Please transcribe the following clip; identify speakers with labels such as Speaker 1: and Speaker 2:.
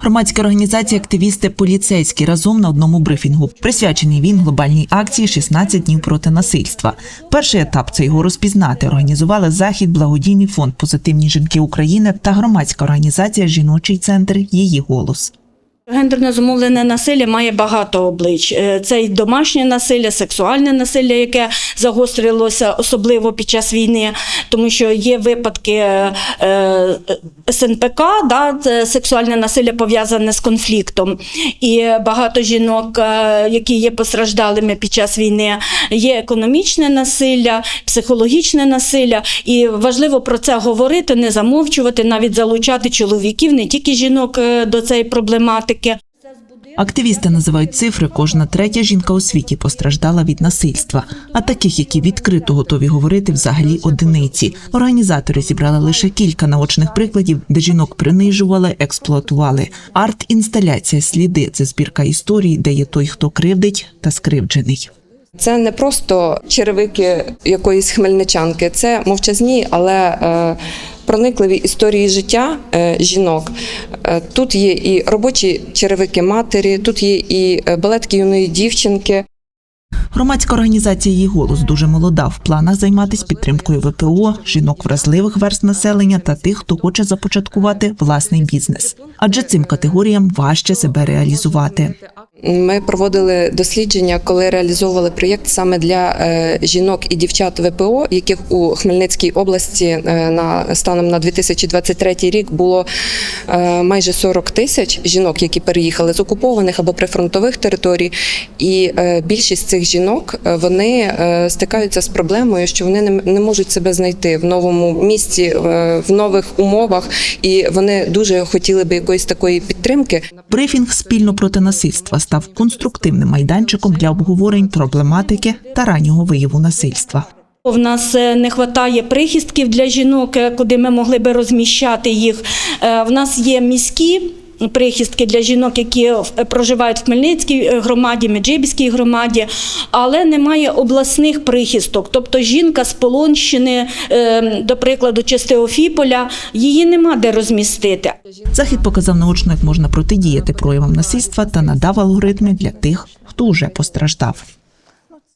Speaker 1: Громадська організація активісти поліцейські разом на одному брифінгу. Присвячений він глобальній акції «16 днів проти насильства. Перший етап це його розпізнати. Організували захід благодійний фонд Позитивні жінки України та громадська організація Жіночий центр Її голос.
Speaker 2: Гендерне зумовлене насилля має багато облич. Е, Це й домашнє насилля, сексуальне насилля, яке загострилося особливо під час війни, тому що є випадки е, е, СНПК, да, сексуальне насилля пов'язане з конфліктом. І багато жінок, е, які є постраждалими під час війни, є економічне насилля, психологічне насилля. І важливо про це говорити, не замовчувати, навіть залучати чоловіків, не тільки жінок до цієї проблематики.
Speaker 1: Активісти називають цифри. Кожна третя жінка у світі постраждала від насильства. А таких, які відкрито готові говорити, взагалі одиниці. Організатори зібрали лише кілька наочних прикладів, де жінок принижували, експлуатували. Арт-інсталяція сліди це збірка історій, де є той, хто кривдить та скривджений.
Speaker 3: Це не просто черевики якоїсь хмельничанки, це мовчазні, але е, проникливі історії життя е, жінок. Е, тут є і робочі черевики матері, тут є і е, балетки юної дівчинки.
Speaker 1: Громадська організація «Її голос дуже молода. В планах займатися підтримкою ВПО, жінок вразливих верст населення та тих, хто хоче започаткувати власний бізнес. Адже цим категоріям важче себе реалізувати.
Speaker 3: Ми проводили дослідження, коли реалізовували проєкт саме для е, жінок і дівчат ВПО, яких у Хмельницькій області е, на станом на 2023 рік було е, майже 40 тисяч жінок, які переїхали з окупованих або прифронтових територій. І більшість цих жінок вони стикаються з проблемою, що вони не, можуть себе знайти в новому місці, в нових умовах, і вони дуже хотіли би якоїсь такої підтримки.
Speaker 1: Брифінг спільно проти насильства став конструктивним майданчиком для обговорень проблематики та раннього вияву насильства.
Speaker 2: В нас е, не вистачає прихистків для жінок, е, куди ми могли би розміщати їх. Е, В нас є міські. Прихистки для жінок, які проживають в Хмельницькій е, громаді, Меджибіській громаді, але немає обласних прихисток. Тобто жінка з Полонщини, е, до прикладу, чи з Теофіполя, її нема де розмістити.
Speaker 1: Захід показав наочно, як можна протидіяти проявам насильства та надав алгоритми для тих, хто вже постраждав.